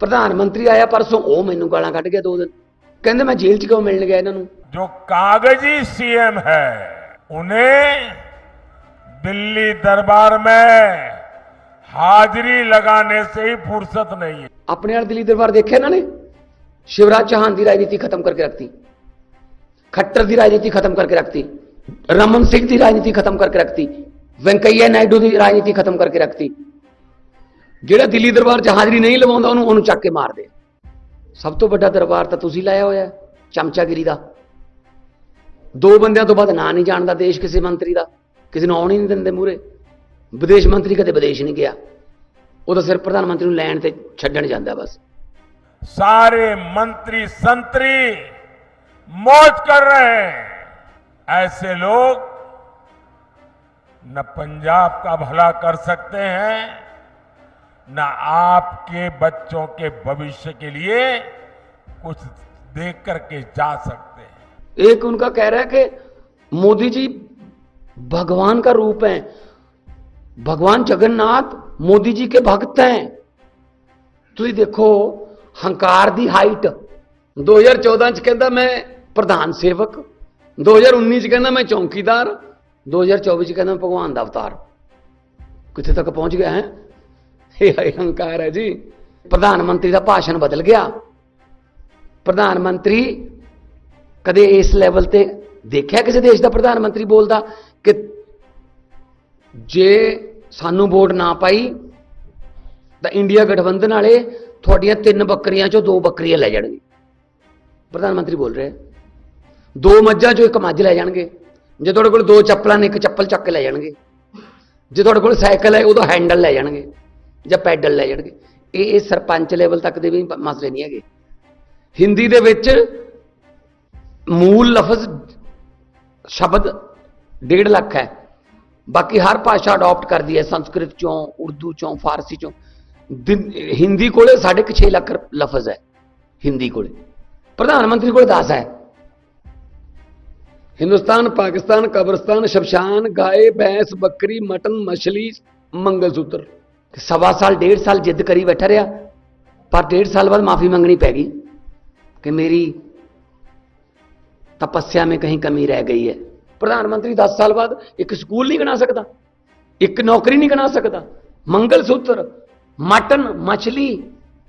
ਪ੍ਰਧਾਨ ਮੰਤਰੀ ਆਇਆ ਪਰਸੋਂ ਉਹ ਮੈਨੂੰ ਗਾਲਾਂ ਕੱਢ ਗਿਆ ਦੋ ਦਿਨ ਕਹਿੰਦੇ ਮੈਂ ਜੇਲ੍ਹ 'ਚ ਕਿਉਂ ਮਿਲਣ ਗਿਆ ਇਹਨਾਂ ਨੂੰ जो कागजी सीएम है उन्हें दिल्ली दरबार में हाजिरी लगाने से ही फुर्सत नहीं है ਆਪਣੇ ਵਾਲ ਦਿੱਲੀ ਦਰਬਾਰ ਦੇਖਿਆ ਇਹਨਾਂ ਨੇ ਸ਼ਿਵਰਾਜ ਚੌਹਾਨ ਦੀ ਰਾਜਨੀਤੀ ਖਤਮ ਕਰਕੇ ਰੱਖਤੀ ਖੱਟਰ ਦੀ ਰਾਜਨੀਤੀ ਖਤਮ ਕਰਕੇ ਰੱਖਤੀ ਰਮਨ ਸਿੰਘ ਦੀ ਰਾਜਨੀਤੀ ਖਤਮ ਕਰਕੇ ਰੱਖਤੀ ਵੈਂਕਈਆ ਨਾਇਡੂ ਦੀ ਰਾਜਨੀਤੀ ਖਤਮ ਕਰਕੇ ਰੱਖਤੀ ਜਿਹੜਾ ਦਿੱਲੀ ਦਰਬਾਰ 'ਚ ਹਾਜ਼ਰੀ ਨਹੀਂ ਲਵਾਉਂਦਾ ਉਹਨੂੰ ਉਹਨੂੰ ਚੱਕ ਕੇ ਮਾਰਦੇ ਸਭ ਤੋਂ ਵੱਡਾ ਦਰਬਾਰ ਤਾਂ ਤੁਸੀਂ ਲਾਇਆ ਹੋਇਆ ਹੈ, ਚਮਚਾਗਿਰੀ ਦਾ ਦੋ ਬੰਦਿਆਂ ਤੋਂ ਬਾਅਦ ਨਾਂ ਨਹੀਂ ਜਾਣਦਾ ਦੇਸ਼ ਕਿਸੇ ਮੰਤਰੀ ਦਾ ਕਿਸੇ ਨੂੰ ਆਉਣ ਹੀ ਨਹੀਂ ਦਿੰਦੇ ਮੂਰੇ ਵਿਦੇਸ਼ ਮੰਤਰੀ ਕਦੇ ਵਿਦੇਸ਼ ਨਹੀਂ ਗਿਆ ਉਹ ਤਾਂ ਸਿਰਫ ਪ੍ਰਧਾਨ ਮੰਤਰੀ ਨੂੰ ਲੈਣ ਤੇ ਛੱਡਣ ਜਾਂਦਾ ਬਸ सारे मंत्री संतरी मौज कर रहे हैं ऐसे लोग न पंजाब का भला कर सकते हैं न आपके बच्चों के भविष्य के लिए कुछ देख करके जा सकते हैं एक उनका कह रहा है कि मोदी जी भगवान का रूप है भगवान जगन्नाथ मोदी जी के भक्त हैं ਤੁਸੀਂ ਦੇਖੋ ਹੰਕਾਰ ਦੀ ਹਾਈਟ 2014 ਚ ਕਹਿੰਦਾ ਮੈਂ ਪ੍ਰਧਾਨ ਸੇਵਕ 2019 ਚ ਕਹਿੰਦਾ ਮੈਂ ਚੌਕੀਦਾਰ 2024 ਚ ਕਹਿੰਦਾ ਮੈਂ ਭਗਵਾਨ ਦਾ ਅਵਤਾਰ ਕਿੱਥੇ ਤੱਕ ਪਹੁੰਚ ਗਿਆ ਹੈ ਇਹ ਹੈ ਹੰਕਾਰ ਹੈ ਜੀ। ਪ੍ਰਧਾਨ ਮੰਤਰੀ ਦਾ ਭਾਸ਼ਣ ਬਦਲ ਗਿਆ। ਪ੍ਰਧਾਨ ਮੰਤਰੀ ਕਦੇ ਇਸ ਲੈਵਲ ਤੇ ਦੇਖਿਆ ਕਿਸੇ ਦੇਸ਼ ਦਾ ਪ੍ਰਧਾਨ ਮੰਤਰੀ ਬੋਲਦਾ ਕਿ ਜੇ ਸਾਨੂੰ ਵੋਟ ਨਾ ਪਾਈ, ਤਾਂ ਇੰਡੀਆ ਗਠਬੰਧਨ ਵਾਲੇ ਤੁਹਾਡੀਆਂ ਤਿੰਨ ਬੱਕਰੀਆਂ ਚੋਂ ਦੋ ਬੱਕਰੀਆਂ ਲੈ ਜਾਣਗੇ। ਪ੍ਰਧਾਨ ਮੰਤਰੀ ਬੋਲ ਰਿਹਾ ਦੋ ਮੱਝਾਂ ਚੋਂ ਇੱਕ ਮੱਝ ਲੈ ਜਾਣਗੇ। ਜੇ ਤੁਹਾਡੇ ਕੋਲ ਦੋ ਚੱਪਲਾਂ ਨੇ, ਇੱਕ ਚੱਪਲ ਚੱਕ ਕੇ ਲੈ ਜਾਣਗੇ। ਜੇ ਤੁਹਾਡੇ ਕੋਲ ਸਾਈਕਲ ਹੈ, ਉਹਦਾ ਹੈਂਡਲ ਲੈ ਜਾਣਗੇ। ਜਾਂ ਪੈਡਲ ਲੈ ਜਾਣਗੇ। ਇਹ ਇਹ ਸਰਪੰਚ ਲੈਵਲ ਤੱਕ ਦੇ ਵੀ ਮਸਲੇ ਨਹੀਂ ਹੈਗੇ। ਹਿੰਦੀ ਦੇ ਵਿੱਚ ਮੂਲ ਲਫ਼ਜ਼ ਸ਼ਬਦ 1.5 ਲੱਖ ਹੈ। ਬਾਕੀ ਹਰ ਭਾਸ਼ਾ ਅਡਾਪਟ ਕਰਦੀ ਹੈ। ਸੰਸਕ੍ਰਿਤ ਚੋਂ, ਉਰਦੂ ਚੋਂ, ਫਾਰਸੀ ਚੋਂ। ਦਿਨ- ਹਿੰਦੀ ਕੋਲੇ 6.5 ਲੱਖ ਲਫ਼ਜ਼ ਹੈ। ਹਿੰਦੀ ਕੋਲੇ। ਪ੍ਰਧਾਨ ਮੰਤਰੀ ਕੋਲ 10 ਹੈ। ਹਿੰਦੁਸਤਾਨ, ਪਾਕਿਸਤਾਨ, ਕਬਰਸਤਾਨ, ਸ਼ਮਸ਼ਾਨ, ਗਾਏ ਭੈਂਸ ਬੱਕਰੀ, ਮਟਨ, ਮਛਲੀ, ਮੰਗਲਸੂਤਰ। ਸਵਾ ਸਾਲ, ਡੇਢ ਸਾਲ ਜਿੱਦ ਕਰੀ ਬੈਠਾ ਰਿਹਾ, ਪਰ ਡੇਢ ਸਾਲ ਬਾਅਦ ਮਾਫੀ ਮੰਗਣੀ ਪੈ ਗਈ ਕਿ ਮੇਰੀ ਤਪੱਸਿਆ ਮੇਂ ਕਹੀਂ ਕਮੀ ਰਹਿ ਗਈ ਹੈ। ਪ੍ਰਧਾਨ ਮੰਤਰੀ 10 ਸਾਲ ਬਾਅਦ ਇੱਕ ਸਕੂਲ ਨਹੀਂ ਬਣਾ ਸਕਦਾ, ਇੱਕ ਨੌਕਰੀ ਨਹੀਂ ਬਣਾ ਸਕਦਾ। ਮੰਗਲ ਸੂਤਰ ਮਟਨ, ਮਛਲੀ,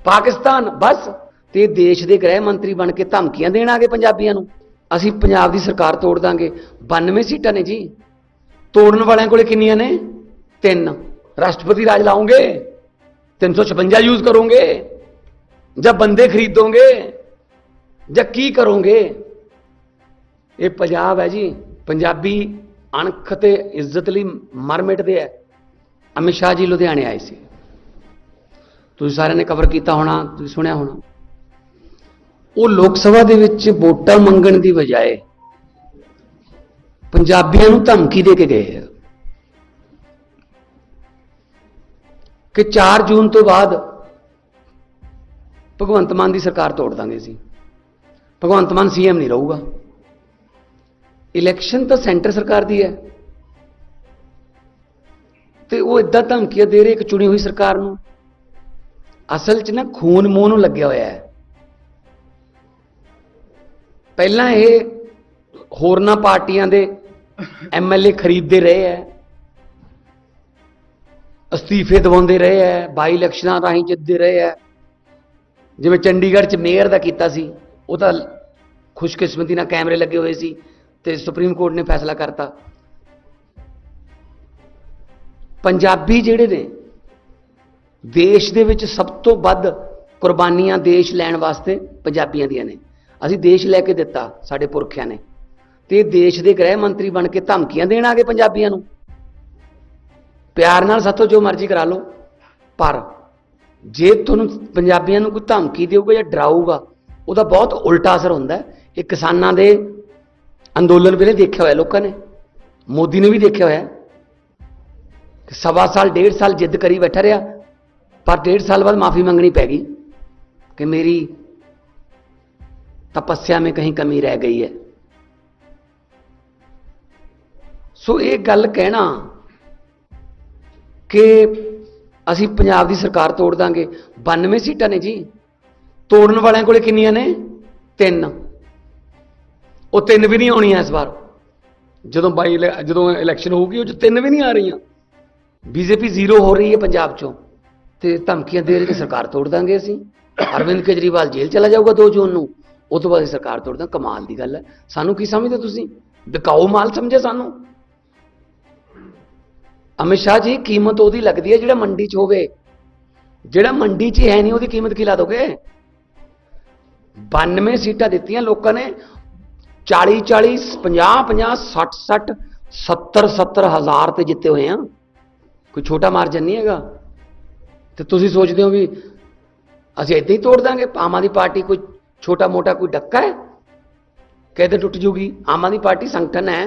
ਪਾਕਿਸਤਾਨ, ਬਸ। ਤੇ ਦੇਸ਼ ਦੇ ਗ੍ਰਹਿ ਮੰਤਰੀ ਬਣ ਕੇ ਧਮਕੀਆਂ ਦੇਣ ਆਗੇ ਪੰਜਾਬੀਆਂ ਨੂੰ। ਅਸੀਂ ਪੰਜਾਬ ਦੀ ਸਰਕਾਰ ਤੋੜ ਦਾਂਗੇ। 92 ਸੀਟਾਂ ਨੇ ਜੀ। ਤੋੜਨ ਵਾਲਿਆਂ ਕੋਲੇ ਕਿੰਨੀਆਂ ਨੇ? ਤਿੰਨ। ਰਾਸ਼ਟਰਪਤੀ ਰਾਜ ਲਾਉਂਗੇ 356 ਯੂਜ਼ ਕਰੋਗੇ ਜਾਂ ਬੰਦੇ ਖਰੀਦੋਗੇ ਜਾਂ ਕੀ ਕਰੋਗੇ ਇਹ ਪੰਜਾਬ ਹੈ ਜੀ ਪੰਜਾਬੀ ਅਣਖ ਤੇ ਇੱਜ਼ਤ ਲਈ ਮਰ ਮਿਟਦੇ ਆ ਅਮਿਤ ਸ਼ਾਹ ਜੀ ਲੁਧਿਆਣੇ ਆਏ ਸੀ ਤੁਸੀਂ ਸਾਰਿਆਂ ਨੇ ਕਵਰ ਕੀਤਾ ਹੋਣਾ ਤੁਸੀਂ ਸੁਣਿਆ ਹੋਣਾ ਉਹ ਲੋਕ ਸਭਾ ਦੇ ਵਿੱਚ ਵੋਟਾਂ ਮੰਗਣ ਦੀ ਬਜਾਏ ਪੰਜਾਬੀਆਂ ਨੂੰ ਧਮਕੀ ਦੇ ਕੇ ਗਏ ਕਿ 4 ਜੂਨ ਤੋਂ ਬਾਅਦ ਭਗਵੰਤ ਮਾਨ ਦੀ ਸਰਕਾਰ ਤੋੜ ਦਾਂਗੇ ਸੀ ਭਗਵੰਤ ਮਾਨ ਸੀਐਮ ਨਹੀਂ ਰਹੂਗਾ। ਇਲੈਕਸ਼ਨ ਤਾਂ ਸੈਂਟਰ ਸਰਕਾਰ ਦੀ ਹੈ। ਤੇ ਉਹ ਇਦਾਂ ਧਮਕੀਆਂ ਦੇ ਰਹੇ ਇੱਕ ਚੁਣੀ ਹੋਈ ਸਰਕਾਰ ਨੂੰ। ਅਸਲ 'ਚ ਨਾ ਖੂਨ ਮੂੰਹ ਨੂੰ ਲੱਗਿਆ ਹੋਇਆ ਹੈ। ਪਹਿਲਾਂ ਇਹ ਹੋਰਨਾਂ ਪਾਰਟੀਆਂ ਦੇ ਐਮਐਲਏ ਖਰੀਦਦੇ ਰਹੇ ਹੈ। ਅਸਤੀਫੇ ਦਵਾਉਂਦੇ ਰਹੇ ਹੈ ਬਾਈ ਇਲੈਕਸ਼ਨਾਂ ਰਾਹੀਂ ਜਿੱਤਦੇ ਰਹੇ ਹੈ ਜਿਵੇਂ ਚੰਡੀਗੜ੍ਹ 'ਚ ਮੇਅਰ ਦਾ ਕੀਤਾ ਸੀ, ਉਹ ਤਾਂ ਖੁਸ਼ਕਿਸਮਤੀ ਨਾਲ ਕੈਮਰੇ ਲੱਗੇ ਹੋਏ ਸੀ ਤੇ ਸੁਪਰੀਮ ਕੋਰਟ ਨੇ ਫੈਸਲਾ ਕਰਤਾ। ਪੰਜਾਬੀ ਜਿਹੜੇ ਨੇ, ਦੇਸ਼ ਦੇ ਵਿੱਚ ਸਭ ਤੋਂ ਵੱਧ ਕੁਰਬਾਨੀਆਂ ਦੇਸ਼ ਲੈਣ ਵਾਸਤੇ ਪੰਜਾਬੀਆਂ ਦੀਆਂ ਨੇ। ਅਸੀਂ ਦੇਸ਼ ਲੈ ਕੇ ਦਿੱਤਾ ਸਾਡੇ ਪੁਰਖਿਆਂ ਨੇ। ਤੇ ਦੇਸ਼ ਦੇ ਗ੍ਰਹਿ ਮੰਤਰੀ ਬਣ ਕੇ ਧਮਕੀਆਂ ਦੇਣ ਆਗੇ ਪੰਜਾਬੀਆਂ ਨੂੰ। ਪਿਆਰ ਨਾਲ ਸਾਥੋਂ ਜੋ ਮਰਜ਼ੀ ਕਰਾ ਲਓ, ਪਰ ਜੇ ਤੁਹਾਨੂੰ ਪੰਜਾਬੀਆਂ ਨੂੰ ਕੋਈ ਧਮਕੀ ਦੇਊਗਾ ਜਾਂ ਡਰਾਊਗਾ, ਉਹਦਾ ਬਹੁਤ ਉਲਟਾ ਅਸਰ ਹੁੰਦਾ ਇਹ ਕਿਸਾਨਾਂ ਦੇ ਅੰਦੋਲਨ ਵੇਲੇ ਦੇਖਿਆ ਹੋਇਆ ਲੋਕਾਂ ਨੇ, ਮੋਦੀ ਨੇ ਵੀ ਦੇਖਿਆ ਹੋਇਆ ਕਿ ਸਵਾ ਸਾਲ, ਡੇਢ ਸਾਲ ਜਿੱਦ ਕਰੀ ਬੈਠਾ ਰਿਹਾ, ਪਰ ਡੇਢ ਸਾਲ ਬਾਅਦ ਮਾਫੀ ਮੰਗਣੀ ਪੈ ਗਈ ਕਿ ਮੇਰੀ ਤਪੱਸਿਆ में ਕहीं ਕਮੀ ਰਹਿ ਗਈ ਹੈ। ਸੋ ਇਹ ਗੱਲ ਕਹਿਣਾ ਕਿ ਅਸੀਂ ਪੰਜਾਬ ਦੀ ਸਰਕਾਰ ਤੋੜ ਦਾਂਗੇ? 92 ਸੀਟਾਂ ਨੇ ਜੀ। ਤੋੜਨ ਵਾਲਿਆਂ ਕੋਲੇ ਕਿੰਨੀਆਂ ਨੇ? ਤਿੰਨ। ਉਹ ਤਿੰਨ ਵੀ ਨਹੀਂ ਆਉਣੀਆਂ ਇਸ ਵਾਰ। ਜਦੋਂ ਬਾਈ ਜਦੋਂ ਇਲੈਕਸ਼ਨ ਹੋਊਗੀ, ਉਹ 'ਚ ਤਿੰਨ ਵੀ ਨਹੀਂ ਆ ਰਹੀਆਂ। ਬੀਜੇਪੀ ਜ਼ੀਰੋ ਹੋ ਰਹੀ ਹੈ ਪੰਜਾਬ ਚੋਂ। ਤੇ ਧਮਕੀਆਂ ਦੇ ਰਹੀ ਸਰਕਾਰ ਤੋੜ ਦਾਂਗੇ ਅਸੀਂ। ਅਰਵਿੰਦ ਕੇਜਰੀਵਾਲ ਜੇਲ੍ਹ ਚਲਾ ਜਾਊਗਾ 2 ਜੂਨ ਨੂੰ। ਉਹ ਤੋਂ ਬਾਅਦ ਅਸੀਂ ਸਰਕਾਰ ਤੋੜ ਦਾਂ ਕਮਾਲ ਦੀ ਗੱਲ ਹੈ। ਸਾਨੂੰ ਕੀ ਸਮਝਦੇ ਤੁਸੀਂ? ਵਿਕਾਊ ਮਾਲ ਸਮਝੇ ਸਾਨੂੰ। ਅਮਿਤ ਸ਼ਾਹ ਜੀ ਕੀਮਤ ਉਹਦੀ ਲੱਗਦੀ ਹੈ ਜਿਹੜਾ ਮੰਡੀ 'ਚ ਹੋਵੇ ਜਿਹੜਾ ਮੰਡੀ 'ਚ ਹੈ ਨਹੀਂ ਉਹਦੀ ਕੀਮਤ ਕੀ ਲਾ ਦੋਗੇ 92 ਸੀਟਾਂ ਦਿੱਤੀਆਂ ਲੋਕਾਂ ਨੇ 40 40 50 50 60 60 70 70 ਹਜ਼ਾਰ ਤੇ ਜਿੱਤੇ ਹੋਏ ਆ ਕੋਈ ਛੋਟਾ ਮਾਰਜਨ ਨਹੀਂ ਹੈਗਾ ਤੇ ਤੁਸੀਂ ਸੋਚਦੇ ਹੋ ਵੀ ਅਸੀਂ ਏਦਾਂ ਹੀ ਤੋੜ ਦਾਂਗੇ ਆਮ ਆਦਮੀ ਪਾਰਟੀ ਕੋਈ ਛੋਟਾ ਮੋਟਾ ਕੋਈ ਡੱਕਾ ਹੈ ਕਿਤੇ ਟੁੱਟ ਜੂਗੀ ਆਮ ਆਦਮੀ ਪਾਰਟੀ ਸੰਗਠਨ ਹੈ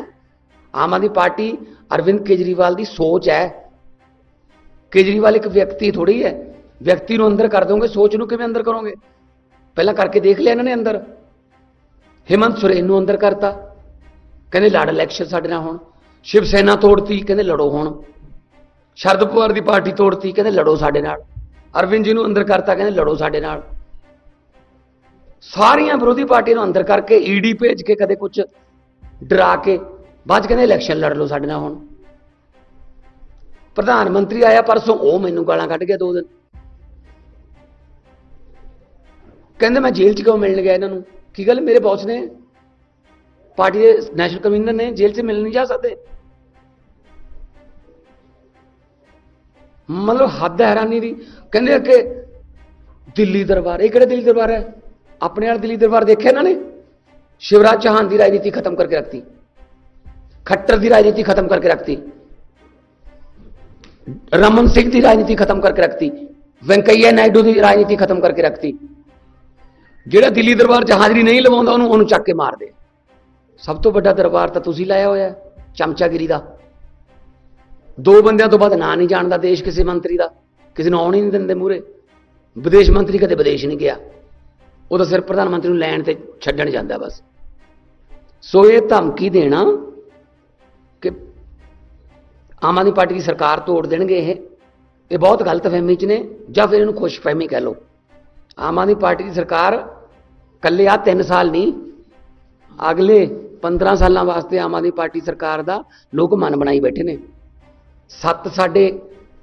ਆਮ ਆਦਮੀ ਪਾਰਟੀ ਅਰਵਿੰਦ ਕੇਜਰੀਵਾਲ ਦੀ ਸੋਚ ਹੈ। ਕੇਜਰੀਵਾਲ ਇੱਕ ਵਿਅਕਤੀ ਥੋੜੀ ਹੈ। ਵਿਅਕਤੀ ਨੂੰ ਅੰਦਰ ਕਰ ਦੋਗੇ, ਸੋਚ ਨੂੰ ਕਿਵੇਂ ਅੰਦਰ ਕਰੋਗੇ? ਪਹਿਲਾਂ ਕਰਕੇ ਦੇਖ ਲਿਆ ਇਹਨਾਂ ਨੇ ਅੰਦਰ। ਹਿਮੰਤ ਸੁਰੇਨ ਨੂੰ ਅੰਦਰ ਕਰਤਾ। ਕਹਿੰਦੇ ਲੜ ਇਲੈਕਸ਼ਨ ਸਾਡੇ ਨਾਲ ਹੁਣ। ਸ਼ਿਵ ਸੈਨਾ ਤੋੜਤੀ, ਕਹਿੰਦੇ ਲੜੋ ਹੁਣ। ਸ਼ਰਦ ਪਵਾਰ ਦੀ ਪਾਰਟੀ ਤੋੜਤੀ, ਕਹਿੰਦੇ ਲੜੋ ਸਾਡੇ ਨਾਲ। ਅਰਵਿੰਦ ਜੀ ਨੂੰ ਅੰਦਰ ਕਰਤਾ, ਕਹਿੰਦੇ ਲੜੋ ਸਾਡੇ ਨਾਲ। ਸਾਰੀਆਂ ਵਿਰੋਧੀ ਪਾਰਟੀਆਂ ਨੂੰ ਅੰਦਰ ਕਰਕੇ ਈਡੀ ਭੇਜ ਕੇ ਕਦੇ ਕੁਝ ਡਰਾ ਕੇ ਬਾਅਦ 'ਚ ਕਹਿੰਦੇ ਇਲੈਕਸ਼ਨ ਲੜ ਲਓ ਸਾਡੇ ਨਾਲ ਹੁਣ। ਪ੍ਰਧਾਨ ਮੰਤਰੀ ਆਇਆ ਪਰਸੋਂ, ਉਹ ਮੈਨੂੰ ਗਾਲਾਂ ਕੱਢ ਗਿਆ ਦੋ ਦਿਨ। ਕਹਿੰਦੇ ਮੈਂ ਜੇਲ੍ਹ 'ਚ ਕਿਉਂ ਮਿਲਣ ਗਿਆ ਇਹਨਾਂ ਨੂੰ? ਕੀ ਗੱਲ ਮੇਰੇ ਬੌਸ ਨੇ? ਪਾਰਟੀ ਦੇ ਨੈਸ਼ਨਲ ਕਨਵੀਨਰ ਨੇ, ਜੇਲ੍ਹ 'ਚ ਮਿਲਣ ਨਹੀਂ ਜਾ ਸਕਦੇ। ਮਤਲਬ ਹੱਦ ਹੈਰਾਨੀ ਦੀ। ਕਹਿੰਦੇ ਕਿ ਦਿੱਲੀ ਦਰਬਾਰ, ਇਹ ਕਿਹੜਾ ਦਿੱਲੀ ਦਰਬਾਰ ਹੈ? ਆਪਣੇ ਵਾਲਾ ਦਿੱਲੀ ਦਰਬਾਰ ਦੇਖਿਆ ਇਹਨਾਂ ਨੇ? ਸ਼ਿਵਰਾਜ ਚੌਹਾਨ ਦੀ ਰਾਜਨੀਤੀ ਖਤਮ ਕਰਕੇ ਰੱਖਤੀ। ਖੱਟਰ ਦੀ ਰਾਜਨੀਤੀ ਖਤਮ ਕਰਕੇ ਰੱਖਤੀ ਰਮਨ ਸਿੰਘ ਦੀ ਰਾਜਨੀਤੀ ਖਤਮ ਕਰਕੇ ਰੱਖਤੀ ਵੈਂਕਈਆ ਨਾਇਡੂ ਦੀ ਰਾਜਨੀਤੀ ਖਤਮ ਕਰਕੇ ਰੱਖਤੀ ਜਿਹੜਾ ਦਿੱਲੀ ਦਰਬਾਰ ਜਹਾਜ਼ਰੀ ਨਹੀਂ ਲਵਾਉਂਦਾ ਉਹਨੂੰ ਉਹਨੂੰ ਚੱਕ ਕੇ ਮਾਰਦੇ ਸਭ ਤੋਂ ਵੱਡਾ ਦਰਬਾਰ ਤਾਂ ਤੁਸੀਂ ਲਾਇਆ ਹੋਇਆ ਚਮਚਾਗਿਰੀ ਦਾ ਦੋ ਬੰਦਿਆਂ ਤੋਂ ਬਾਅਦ ਨਾਂ ਨਹੀਂ ਜਾਣਦਾ ਦੇਸ਼ ਕਿਸੇ ਮੰਤਰੀ ਦਾ ਕਿਸੇ ਨੂੰ ਆਉਣ ਹੀ ਨਹੀਂ ਦਿੰਦੇ ਮੂਰੇ ਵਿਦੇਸ਼ ਮੰਤਰੀ ਕਦੇ ਵਿਦੇਸ਼ ਨਹੀਂ ਗਿਆ ਉਹ ਤਾਂ ਸਿਰਫ ਪ੍ਰਧਾਨ ਮੰਤਰੀ ਨੂੰ ਲੈਣ ਤੇ ਛੱਡਣ ਜਾਂਦਾ ਬਸ ਸੋ ਇਹ ਧਮਕੀ ਦੇਣਾ ਆਮ ਆਦਮੀ ਪਾਰਟੀ ਦੀ ਸਰਕਾਰ ਤੋੜ ਦੇਣਗੇ ਇਹ। ਇਹ ਬਹੁਤ ਗਲਤ ਫਹਿਮੀ ਚ ਨੇ, ਜਾਂ ਫਿਰ ਇਹਨੂੰ ਖੁਸ਼ਫਹਿਮੀ ਕਹਿ ਲਓ। ਆਮ ਆਦਮੀ ਪਾਰਟੀ ਦੀ ਸਰਕਾਰ ਕੱਲੇ ਆ 3 ਸਾਲ ਨਹੀਂ, ਅਗਲੇ 15 ਸਾਲਾਂ ਵਾਸਤੇ ਆਮ ਆਦਮੀ ਪਾਰਟੀ ਸਰਕਾਰ ਦਾ ਲੋਕ ਮਨ ਬਣਾਈ ਬੈਠੇ ਨੇ। ਸੱਤ ਸਾਡੇ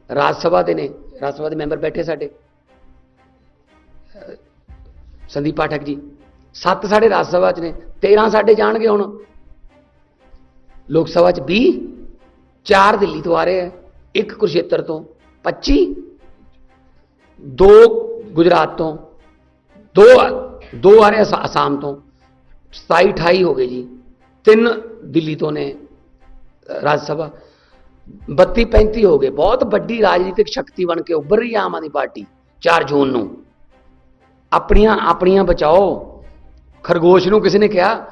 ਰਾਜ ਸਭਾ ਦੇ ਨੇ, ਰਾਜ ਸਭਾ ਦੇ ਮੈਂਬਰ ਬੈਠੇ ਸਾਡੇ। ਸੰਦੀਪ ਪਾਠਕ ਜੀ, ਸੱਤ ਸਾਡੇ ਰਾਜ ਸਭਾ ਚ ਨੇ 13 ਸਾਡੇ ਜਾਣਗੇ ਹੁਣ। ਲੋਕ ਸਭਾ ਚ 20 ਚਾਰ ਦਿੱਲੀ ਤੋਂ ਆ ਰਹੇ ਹੈ, ਇੱਕ ਕੁਰਸ਼ੇਤਰ ਤੋਂ 25 ਦੋ ਗੁਜਰਾਤ ਤੋਂ, ਦੋ ਦੋ ਆ ਰਹੇ ਅਸਾ- ਅਸਾਮ ਤੋਂ 27 28 ਹੋ ਗਏ ਜੀ, ਤਿੰਨ ਦਿੱਲੀ ਤੋਂ ਨੇ ਰਾਜ ਸਭਾ 32 35 ਹੋ ਗਏ, ਬਹੁਤ ਵੱਡੀ ਰਾਜਨੀਤਿਕ ਸ਼ਕਤੀ ਬਣ ਕੇ ਉੱਭਰ ਰਹੀ ਹੈ ਆਮ ਆਦਮੀ ਪਾਰਟੀ 4 ਜੂਨ ਨੂੰ। ਆਪਣੀਆਂ ਆਪਣੀਆਂ ਬਚਾਓ, ਖਰਗੋਸ਼ ਨੂੰ ਕਿਸੇ ਨੇ ਕਿਹਾ,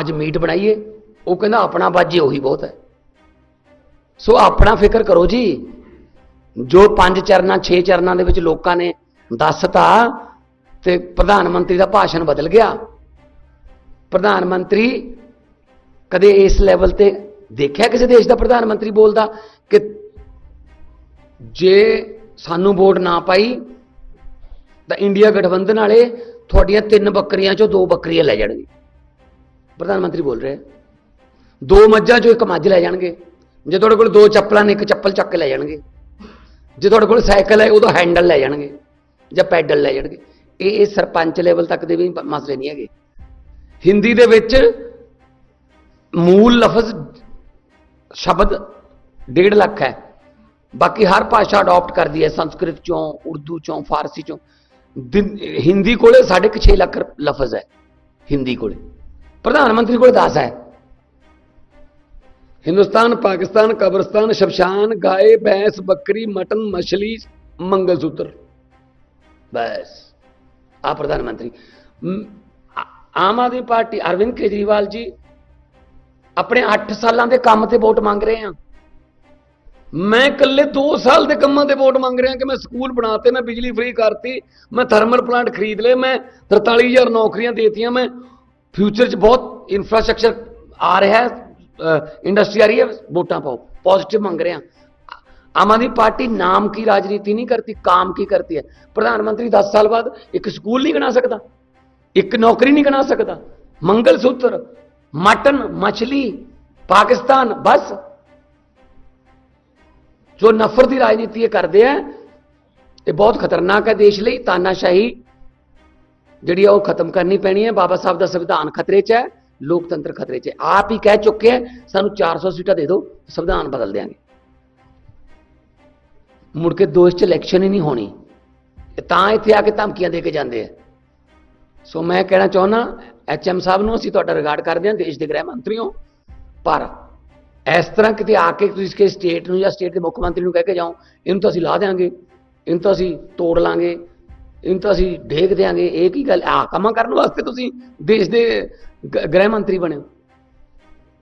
ਅੱਜ ਮੀਟ ਬਣਾਈਏ, ਉਹ ਕਹਿੰਦਾ ਆਪਣਾ ਬਾਜ਼ੀ ਉਹੀ ਬਹੁਤ ਹੈ। ਸੋ ਆਪਣਾ ਫਿਕਰ ਕਰੋ ਜੀ। ਜੋ ਪੰਜ ਚਰਨਾਂ, ਛੇ ਚਰਨਾਂ ਦੇ ਵਿੱਚ ਲੋਕਾਂ ਨੇ ਦੱਸਤਾ ਤੇ ਪ੍ਰਧਾਨ ਮੰਤਰੀ ਦਾ ਭਾਸ਼ਣ ਬਦਲ ਗਿਆ। ਪ੍ਰਧਾਨ ਮੰਤਰੀ ਕਦੇ ਇਸ ਲੈਵਲ ਤੇ ਦੇਖਿਆ ਕਿਸੇ ਦੇਸ਼ ਦਾ ਪ੍ਰਧਾਨ ਮੰਤਰੀ ਬੋਲਦਾ ਕਿ ਜੇ ਸਾਨੂੰ ਵੋਟ ਨਾ ਪਾਈ, ਤਾਂ ਇੰਡੀਆ ਗਠਬੰਧਨ ਵਾਲੇ ਤੁਹਾਡੀਆਂ ਤਿੰਨ ਬੱਕਰੀਆਂ ਚੋਂ ਦੋ ਬੱਕਰੀਆਂ ਲੈ ਜਾਣਗੇ। ਪ੍ਰਧਾਨ ਮੰਤਰੀ ਬੋਲ ਰਿਹਾ ਦੋ ਮੱਝਾਂ ਚੋਂ ਇੱਕ ਮੱਝ ਲੈ ਜਾਣਗੇ। ਜੇ ਤੁਹਾਡੇ ਕੋਲ ਦੋ ਚੱਪਲਾਂ ਨੇ, ਇੱਕ ਚੱਪਲ ਚੱਕ ਕੇ ਲੈ ਜਾਣਗੇ। ਜੇ ਤੁਹਾਡੇ ਕੋਲ ਸਾਈਕਲ ਹੈ, ਉਹਦਾ ਹੈਂਡਲ ਲੈ ਜਾਣਗੇ, ਜਾਂ ਪੈਡਲ ਲੈ ਜਾਣਗੇ। ਇਹ ਇਹ ਸਰਪੰਚ ਲੈਵਲ ਤੱਕ ਦੇ ਵੀ ਮਸਲੇ ਨਹੀਂ ਹੈਗੇ। ਹਿੰਦੀ ਦੇ ਵਿੱਚ ਮੂਲ ਲਫ਼ਜ਼ ਸ਼ਬਦ 1.5 ਲੱਖ ਹੈ। ਬਾਕੀ ਹਰ ਭਾਸ਼ਾ ਅਡਾਪਟ ਕਰਦੀ ਹੈ, ਸੰਸਕ੍ਰਿਤ ਚੋਂ, ਉਰਦੂ ਚੋਂ, ਫਾਰਸੀ ਚੋਂ। ਦਿਨ- ਹਿੰਦੀ ਕੋਲੇ 6.5 ਲੱਖ ਲਫ਼ਜ਼ ਹੈ, ਹਿੰਦੀ ਕੋਲੇ। ਪ੍ਰਧਾਨ ਮੰਤਰੀ ਕੋਲ 10 ਹੈ। हिंदुस्तान पाकिस्तान कब्रिस्तान शमशान गाय भैंस बकरी मटन मछली मंगलसूत्र बस आ प्रधानमंत्री म- आ- ਆਮ ਆਦਮੀ ਪਾਰਟੀ ਅਰਵਿੰਦ ਕੇਜਰੀਵਾਲ ਜੀ ਆਪਣੇ 8 ਸਾਲਾਂ ਦੇ ਕੰਮ ਤੇ ਵੋਟ ਮੰਗ ਰਹੇ ਆ ਮੈਂ ਇਕੱਲੇ 2 ਸਾਲ ਦੇ ਕੰਮਾਂ ਤੇ ਵੋਟ ਮੰਗ ਰਿਹਾ ਕਿ ਮੈਂ ਸਕੂਲ ਬਣਾਤੇ ਮੈਂ ਬਿਜਲੀ ਫ੍ਰੀ ਕਰਤੀ ਮੈਂ ਥਰਮਲ ਪਲਾਂਟ ਖਰੀਦ ਲਏ ਮੈਂ 43000 ਨੌਕਰੀਆਂ ਦੇਤੀਆਂ ਮੈਂ ਫਿਊਚਰ 'ਚ ਬਹੁਤ ਇਨਫਰਾਸਟ੍ਰਕਚਰ ਆ ਰਿਹਾ ਹੈ ਇੰਡਸਟਰੀ ਆ ਰਹੀ ਹੈ ਵੋਟਾਂ ਪਾਓ ਪੋਜ਼ਿਟਿਵ ਮੰਗ ਰਹੇ ਆ आम आदमी पार्टी नाम की राजनीति नहीं करती काम की करती है प्रधानमंत्री दस साल बाद एक स्कूल नहीं बना सकता एक नौकरी नहीं बना सकता मंगलसूत्र मटन मछली पाकिस्तान बस ਜੋ ਨਫ਼ਰਤ ਦੀ ਰਾਜਨੀਤੀ ਇਹ ਕਰਦੇ ਆ ਇਹ ਬਹੁਤ ਖਤਰਨਾਕ ਹੈ ਦੇਸ਼ ਲਈ ਤਾਨਾਸ਼ਾਹੀ ਜਿਹੜੀ ਆ ਉਹ ਖਤਮ ਕਰਨੀ ਪੈਣੀ ਹੈ ਬਾਬਾ ਸਾਹਿਬ ਦਾ ਸੰਵਿਧਾਨ ਖਤਰੇ 'ਚ ਹੈ ਲੋਕਤੰਤਰ ਖਤਰੇ 'ਚ ਆਪ ਹੀ ਕਹਿ ਚੁੱਕੇ ਹੈ ਸਾਨੂੰ 400 ਸੀਟਾਂ ਦੇ ਦਿਓ, ਸੰਵਿਧਾਨ ਬਦਲ ਦਿਆਂਗੇ। ਮੁੜ ਕੇ ਦੋਸ਼ 'ਚ ਇਲੈਕਸ਼ਨ ਹੀ ਨਹੀਂ ਹੋਣੀ। ਤਾਂ ਇੱਥੇ ਆ ਕੇ ਧਮਕੀਆਂ ਦੇ ਕੇ ਜਾਂਦੇ ਆ। ਸੋ ਮੈਂ ਕਹਿਣਾ ਚਾਹੁੰਦਾ ਐਚਐਮ ਸਾਹਿਬ ਨੂੰ ਅਸੀਂ ਤੁਹਾਡਾ ਰਿਗਾਰਡ ਕਰਦੇ ਹਾਂ, ਦੇਸ਼ ਦੇ ਗ੍ਰਹਿ ਮੰਤਰੀ ਹੋ ਪਰ ਇਸ ਤਰ੍ਹਾਂ ਕਿਤੇ ਆ ਕੇ ਤੁਸੀਂ ਕਿਸੇ ਸਟੇਟ ਨੂੰ ਜਾਂ ਸਟੇਟ ਦੇ ਮੁੱਖ ਮੰਤਰੀ ਨੂੰ ਕਹਿ ਕੇ ਜਾਓ, ਇਹਨੂੰ ਤਾਂ ਅਸੀਂ ਲਾ ਦੇਾਂਗੇ ਇਹਨੂੰ ਤਾਂ ਅਸੀਂ ਤੋੜ ਲਾਂਗੇ। ਇਹਨੂੰ ਤਾਂ ਅਸੀਂ ਢੇਕ ਦੇਾਂਗੇ ਇਹ ਕੀ ਗੱਲ? ਆ ਕੰਮਾਂ ਕਰਨ ਵਾਸਤੇ ਤੁਸੀਂ ਦੇਸ਼ ਦੇ ਗ- ਗ੍ਰਹਿ ਮੰਤਰੀ ਬਣੇ ਹੋ।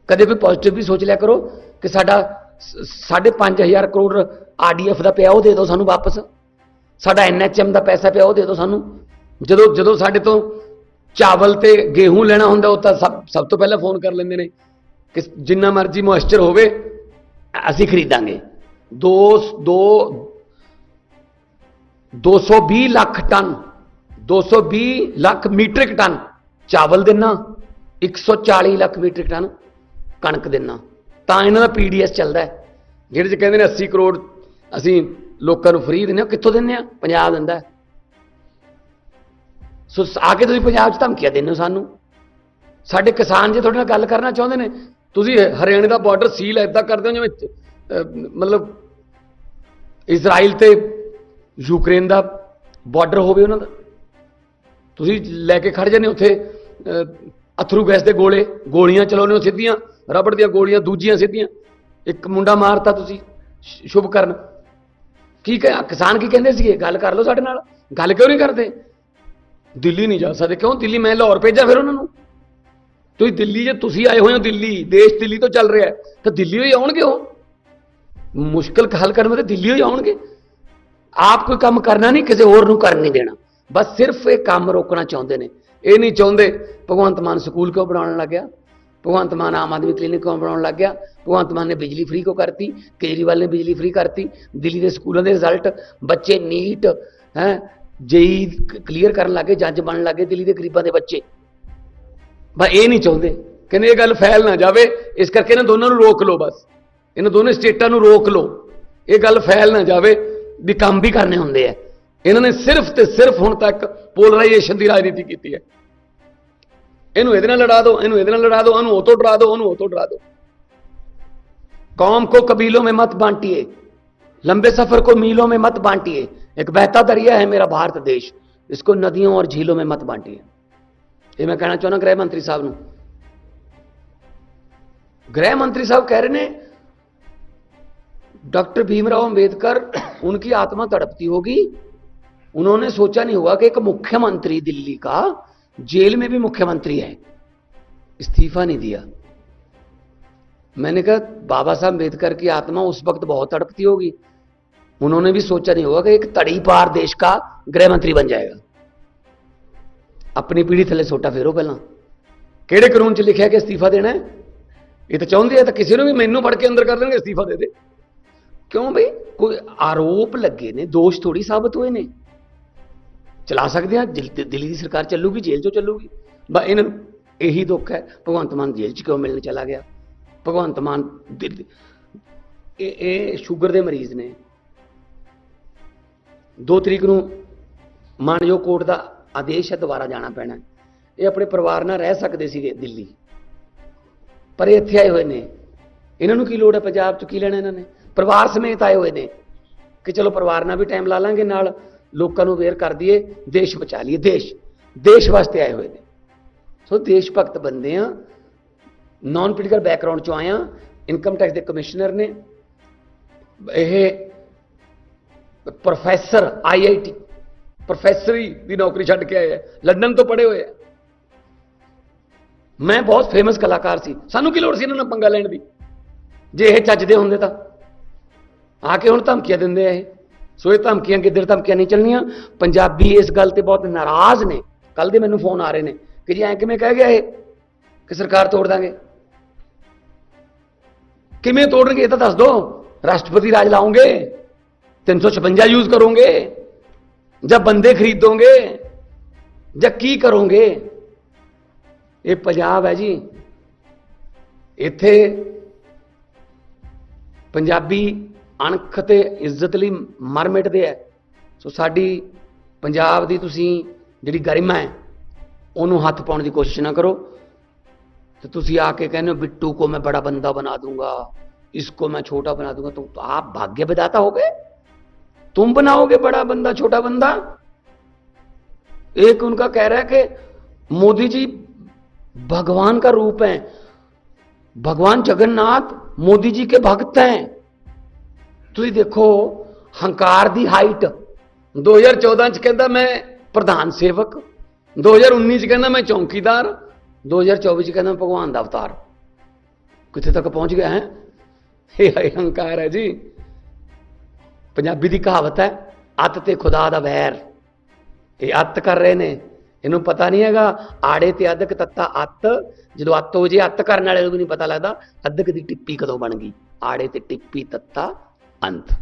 ਕਦੇ ਵੀ ਪੋਜ਼ਿਟਿਵ ਵੀ ਸੋਚ ਲਿਆ ਕਰੋ ਕਿ ਸਾਡਾ 5.5000 ਕਰੋੜ ਆਰਡੀਐਫ ਦਾ ਪਿਆ ਉਹ ਦੇ ਦਿਓ ਸਾਨੂੰ ਵਾਪਸ। ਸਾਡਾ ਐਨਐਚਐਮ ਦਾ ਪੈਸਾ ਪਿਆ ਉਹ ਦੇ ਦਿਓ ਸਾਨੂੰ। ਜਦੋਂ ਜਦੋਂ ਸਾਡੇ ਤੋਂ ਚਾਵਲ ਤੇ ਗੇਹੂੰ ਲੈਣਾ ਹੁੰਦਾ, ਉਹ ਤਾਂ ਸਭ ਸਭ ਤੋਂ ਪਹਿਲਾਂ ਫੋਨ ਕਰ ਲੈਂਦੇ ਨੇ ਕਿ ਜਿੰਨਾ ਮਰਜ਼ੀ ਮੋਇਸਚਰ ਹੋਵੇ, ਅਸੀਂ ਖਰੀਦਾਂਗੇ। ਦੋ ਦੋ 220 lakh ton 220 lakh metric ton ਚਾਵਲ ਦੇਣਾ 140 ਲੱਖ ਮੀਟ੍ਰਿਕ ਟਨ ਕਣਕ ਦੇਣਾ ਤਾਂ ਇਹਨਾਂ ਦਾ ਪੀਡੀਐਸ ਚੱਲਦਾ ਹੈ, ਜਿਹੜੇ ਚ ਕਹਿੰਦੇ ਨੇ 80 ਕਰੋੜ ਅਸੀਂ ਲੋਕਾਂ ਨੂੰ ਫ੍ਰੀ ਦਿੰਦੇ ਹਾਂ ਕਿੱਥੋਂ ਦਿੰਦੇ ਆ? ਪੰਜਾਬ ਦਿੰਦਾ ਸੋ ਆ ਕੇ ਤੁਸੀਂ ਪੰਜਾਬ 'ਚ ਧਮਕੀਆਂ ਦਿੰਦੇ ਹੋ ਸਾਨੂੰ। ਸਾਡੇ ਕਿਸਾਨ ਜੇ ਤੁਹਾਡੇ ਨਾਲ ਗੱਲ ਕਰਨਾ ਚਾਹੁੰਦੇ ਨੇ, ਤੁਸੀਂ ਹਰਿਆਣੇ ਦਾ ਬਾਰਡਰ ਸੀਲ ਐਦਾਂ ਕਰਦੇ ਹੋ ਜਿਵੇਂ ਮਤਲਬ, ਇਜ਼ਰਾਈਲ ਤੇ ਯੂਕਰੇਨ ਦਾ ਬਾਰਡਰ ਹੋਵੇ ਉਹਨਾਂ ਦਾ। ਤੁਸੀਂ ਲੈ ਕੇ ਖੜ ਜਾਂਦੇ ਉੱਥੇ ਅਥਰੂ ਗੈਸ ਦੇ ਗੋਲੇ, ਗੋਲੀਆਂ ਚਲਾਉਂਦੇ ਹੋ ਸਿੱਧੀਆਂ, ਰਬੜ ਦੀਆਂ ਗੋਲੀਆਂ, ਦੂਜੀਆਂ ਸਿੱਧੀਆਂ। ਇੱਕ ਮੁੰਡਾ ਮਾਰਤਾ ਤੁਸੀਂ ਸ਼ੁਭ ਕਰਨ। ਕੀ ਕਹਿ, ਕਿਸਾਨ ਕੀ ਕਹਿੰਦੇ ਸੀਗੇ? ਗੱਲ ਕਰ ਲਓ ਸਾਡੇ ਨਾਲ। ਗੱਲ ਕਿਉਂ ਨਹੀਂ ਕਰਦੇ? ਦਿੱਲੀ ਨਹੀਂ ਜਾ ਸਕਦੇ। ਕਿਉਂ? ਦਿੱਲੀ ਮੈਂ ਲਾਹੌਰ ਭੇਜਾਂ ਫਿਰ ਉਹਨਾਂ ਨੂੰ। ਤੁਸੀਂ ਦਿੱਲੀ ਜੇ ਤੁਸੀਂ ਆਏ ਹੋਏ ਹੋ ਦਿੱਲੀ, ਦੇਸ਼ ਦਿੱਲੀ ਤੋਂ ਚੱਲ ਰਿਹਾ ਤਾਂ ਦਿੱਲੀ ਹੀ ਆਉਣਗੇ ਉਹ। ਮੁਸ਼ਕਲ ਹੱਲ ਕਰਨ ਵਾਸਤੇ ਦਿੱਲੀ ਹੀ ਆਉਣਗੇ। ਆਪ ਕੋਈ ਕੰਮ ਕਰਨਾ ਨਹੀਂ, ਕਿਸੇ ਹੋਰ ਨੂੰ ਕਰਨ ਨਹੀਂ ਦੇਣਾ। ਬਸ ਸਿਰਫ ਇਹ ਕੰਮ ਰੋਕਣਾ ਚਾਹੁੰਦੇ ਨੇ। ਇਹ ਨਹੀਂ ਚਾਹੁੰਦੇ, ਭਗਵੰਤ ਮਾਨ ਸਕੂਲ ਕਿਉਂ ਬਣਾਉਣ ਲੱਗਿਆ ਭਗਵੰਤ ਮਾਨ ਆਮ ਆਦਮੀ ਕਲੀਨਿਕ ਕਿਉਂ ਬਣਾਉਣ ਲੱਗ ਗਿਆ? ਭਗਵੰਤ ਮਾਨ ਨੇ ਬਿਜਲੀ ਫ੍ਰੀ ਕਿਉਂ ਕਰਤੀ? ਕੇਜਰੀਵਾਲ ਨੇ ਬਿਜਲੀ ਫ੍ਰੀ ਕਰਤੀ। ਦਿੱਲੀ ਦੇ ਸਕੂਲਾਂ ਦੇ ਰਿਜ਼ਲਟ ਬੱਚੇ ਨੀਟ ਹੈ, ਜੇਈ ਕਲੀਅਰ ਕਰਨ ਲੱਗੇ ਜੱਜ ਬਣਨ ਲੱਗੇ ਦਿੱਲੀ ਦੇ ਗਰੀਬਾਂ ਦੇ ਬੱਚੇ। ਬਸ ਇਹ ਨਹੀਂ ਚਾਹੁੰਦੇ। ਕਹਿੰਦੇ ਇਹ ਗੱਲ ਫੈਲ ਨਾ ਜਾਵੇ। ਇਸ ਕਰਕੇ ਇਹਨਾਂ ਦੋਨਾਂ ਨੂੰ ਰੋਕ ਲਓ ਬਸ। ਇਹਨਾਂ ਦੋਨੇ ਸਟੇਟਾਂ ਨੂੰ ਰੋਕ ਲਓ। ਇਹ ਗੱਲ ਫੈਲ ਨਾ ਜਾਵੇ। ਵੀ ਕੰਮ ਵੀ ਕਰਨੇ ਹੁੰਦੇ ਆ ਇਹਨਾਂ ਨੇ ਸਿਰਫ ਤੇ ਸਿਰਫ ਹੁਣ ਤੱਕ ਪੋਲਰਾਈਜੇਸ਼ਨ ਦੀ ਰਾਜਨੀਤੀ ਕੀਤੀ ਹੈ ਇਹਨੂੰ ਇਹਦੇ ਨਾਲ ਲੜਾ ਦਿਓ ਇਹਨੂੰ ਇਹਦੇ ਨਾਲ ਲੜਾ ਦਿਓ ਉਹਨੂੰ ਉਹ ਤੋਂ ਡਰਾ ਦਿਓ ਉਹਨੂੰ ਉਹ ਤੋਂ ਡਰਾ ਦਿਓ कौम को कबीलों में मत बांटिए लंबे सफर को मीलों में मत बांटिए एक बहता दरिया है मेरा भारत देश इसको नदियों और झीलों में मत बांटिए ये मैं कहना चाहना गृह मंत्री साहब ਨੂੰ गृह मंत्री साहब कह रहे ने डॉक्टर भीमराव अंबेडकर उनकी आत्मा तड़पती होगी उन्होंने सोचा नहीं होगा कि एक मुख्यमंत्री दिल्ली का जेल में भी मुख्यमंत्री है इस्तीफा नहीं दिया मैंने कहा बाबा साहब अम्बेडकर की आत्मा उस वक्त बहुत तड़पती होगी उन्होंने भी सोचा नहीं होगा कि एक तड़ी पार देश का गृह मंत्री बन जाएगा अपनी पीढ़ी थले सोटा फेरो पहला ਕਿਹੜੇ ਕਾਨੂੰਨ 'ਚ ਲਿਖਿਆ ਕਿ ਅਸਤੀਫਾ ਦੇਣਾ ਹੈ ਇਹ ਤਾਂ ਚਾਹੁੰਦੇ ਆ ਤਾਂ ਕਿਸੇ ਨੂੰ ਵੀ ਮੈਨੂੰ ਫੜ ਕੇ ਅੰਦਰ ਕਰ ਦੇਣਗੇ ਅਸਤੀਫਾ ਦੇ ਦੇ ਕਿਉਂ ਬਈ? ਕੋਈ ਆਰੋਪ ਲੱਗੇ ਨੇ, ਦੋਸ਼ ਥੋੜੀ ਸਾਬਤ ਹੋਏ ਨੇ। ਚਲਾ ਸਕਦੇ ਆ, ਦਿਲ- ਦਿੱਲੀ ਦੀ ਸਰਕਾਰ ਚੱਲੂਗੀ, ਜੇਲ੍ਹ 'ਚੋਂ ਚੱਲੂਗੀ। ਬਸ ਇਹਨਾਂ ਨੂੰ ਇਹੀ ਦੁੱਖ ਹੈ, ਭਗਵੰਤ ਮਾਨ ਜੇਲ੍ਹ 'ਚ ਕਿਉਂ ਮਿਲਣ ਚਲਾ ਗਿਆ? ਭਗਵੰਤ ਮਾਨ ਇਹ ਇਹ ਸ਼ੂਗਰ ਦੇ ਮਰੀਜ਼ ਨੇ। 2 ਤਰੀਕ ਨੂੰ ਮਾਨਯੋਗ ਕੋਰਟ ਦਾ ਆਦੇਸ਼ ਹੈ, ਦੁਬਾਰਾ ਜਾਣਾ ਪੈਣਾ ਇਹ ਆਪਣੇ ਪਰਿਵਾਰ ਨਾਲ ਰਹਿ ਸਕਦੇ ਸੀਗੇ ਦਿੱਲੀ। ਪਰ ਇਹ ਇੱਥੇ ਆਏ ਹੋਏ ਨੇ। ਇਹਨਾਂ ਨੂੰ ਕੀ ਲੋੜ ਹੈ? ਪੰਜਾਬ 'ਚ ਕੀ ਲੈਣਾ ਇਹਨਾਂ ਨੇ? ਪਰਿਵਾਰ ਸਮੇਤ ਆਏ ਹੋਏ ਨੇ ਕਿ ਚਲੋ ਪਰਿਵਾਰ ਨਾਲ ਵੀ ਟਾਈਮ ਲਾ ਲਾਂਗੇ, ਨਾਲ ਲੋਕਾਂ ਨੂੰ ਅਵੇਅਰ ਕਰ ਦਈਏ, ਦੇਸ਼ ਬਚਾ ਲਈਏ, ਦੇਸ਼ ਦੇਸ਼ ਵਾਸਤੇ ਆਏ ਹੋਏ ਨੇ। ਸੋ ਦੇਸ਼ ਭਗਤ ਬੰਦੇ ਆ ਨਾਨ ਪੋਲੀਟੀਕਲ ਬੈਕਗ੍ਰਾਉਂਡ ਚੋਂ ਆਇਆ ਇਨਕਮ ਟੈਕਸ ਦੇ ਕਮਿਸ਼ਨਰ ਨੇ, ਇਹ ਪ੍ਰੋਫੈਸਰ ਆਈਆਈਟੀ ਪ੍ਰੋਫੈਸਰੀ ਦੀ ਨੌਕਰੀ ਛੱਡ ਕੇ ਆਏ ਆ, ਲੰਡਨ ਤੋਂ ਪੜ੍ਹੇ ਹੋਏ ਆ। ਮੈਂ ਬਹੁਤ ਫੇਮਸ ਕਲਾਕਾਰ ਸੀ, ਸਾਨੂੰ ਕੀ ਲੋੜ ਸੀ ਇਹਨਾਂ ਨਾਲ ਪੰਗਾ ਲੈਣ ਦੀ? ਜੇ ਇਹ ਚੱਜਦੇ ਹੁੰਦੇ ਤਾਂ। ਆ ਕੇ ਹੁਣ ਧਮਕੀਆਂ ਦਿੰਦੇ ਆ ਇਹ। ਸੋ ਇਹ ਧਮਕੀਆਂ ਕਿੱਧਰ ਧਮਕੀਆਂ ਨਹੀਂ ਚੱਲਣੀਆਂ? ਪੰਜਾਬੀ ਇਸ ਗੱਲ ਤੇ ਬਹੁਤ ਨਾਰਾਜ਼ ਨੇ। ਕੱਲ ਦੇ ਮੈਨੂੰ ਫੋਨ ਆ ਰਹੇ ਨੇ ਕਿ ਜੀ ਐ ਕਿਵੇਂ ਕਹਿ ਗਿਆ ਇਹ ਕਿ ਸਰਕਾਰ ਤੋੜ ਦਾਂਗੇ? ਕਿਵੇਂ ਤੋੜਨਗੇ ਇਹ ਤਾਂ ਦੱਸ ਦੋ। ਰਾਸ਼ਟਰਪਤੀ ਰਾਜ ਲਾਉਂਗੇ 356 ਯੂਜ਼ ਕਰੋਗੇ, ਜਾਂ ਬੰਦੇ ਖਰੀਦੋਗੇ, ਜਾਂ ਕੀ ਕਰੋਗੇ? ਇਹ ਪੰਜਾਬ ਹੈ ਜੀ। ਇੱਥੇ ਪੰਜਾਬੀ ਅਣਖ ਤੇ ਇੱਜ਼ਤ ਲਈ ਮਰ ਮਿਟਦੇ ਐ ਸੋ ਸਾਡੀ ਪੰਜਾਬ ਦੀ ਤੁਸੀਂ ਜਿਹੜੀ ਗਰਿਮਾ ਹੈ ਉਹਨੂੰ ਹੱਥ ਪਾਉਣ ਦੀ ਕੋਸ਼ਿਸ਼ ਨਾ ਕਰੋ तो तुसी आके कहने हो बिट्टू को मैं बड़ा बंदा बना दूंगा इसको मैं छोटा बना दूंगा तो, तो आप भाग्य विदाता हो गए तुम बनाओगे बड़ा बंदा छोटा बंदा एक उनका कह रहा है कि मोदी जी भगवान का रूप है भगवान जगन्नाथ मोदी जी के भक्त हैं ਤੁਸੀਂ ਦੇਖੋ, ਹੰਕਾਰ ਦੀ ਹਾਈਟ। 2014 ਚ ਕਹਿੰਦਾ ਮੈਂ ਪ੍ਰਧਾਨ ਸੇਵਕ। 2019 ਚ ਕਹਿੰਦਾ ਮੈਂ ਚੌਂਕੀਦਾਰ। 2024 ਚ ਕਹਿੰਦਾ ਮੈਂ ਭਗਵਾਨ ਦਾ ਅਵਤਾਰ। ਕਿੱਥੇ ਤੱਕ ਪਹੁੰਚ ਗਿਆ, ਹੈ? ਇਹ ਹੈ ਹੰਕਾਰ ਹੈ ਜੀ। ਪੰਜਾਬੀ ਦੀ ਕਹਾਵਤ ਹੈ, ਅੱਤ ਤੇ ਖੁਦਾ ਦਾ ਵੈਰ। ਇਹ ਅੱਤ ਕਰ ਰਹੇ ਨੇ। ਇਹਨੂੰ ਪਤਾ ਨਹੀਂ ਹੈਗਾ, ਆੜੇ ਤੇ ਅਧਕ ਤੱਤਾ ਅੱਤ। ਜਦੋਂ ਅੱਤ ਹੋ ਜੇ, ਅੱਤ ਕਰਨ ਵਾਲੇ ਨੂੰ ਨਹੀਂ ਪਤਾ ਲੱਗਦਾ, ਅਧਕ ਦੀ ਟਿੱਪੀ ਕਦੋਂ ਬਣ ਗਈ? ਆੜੇ ਤੇ ਟਿੱਪੀ ਤੱਤਾ ਅੰਤ।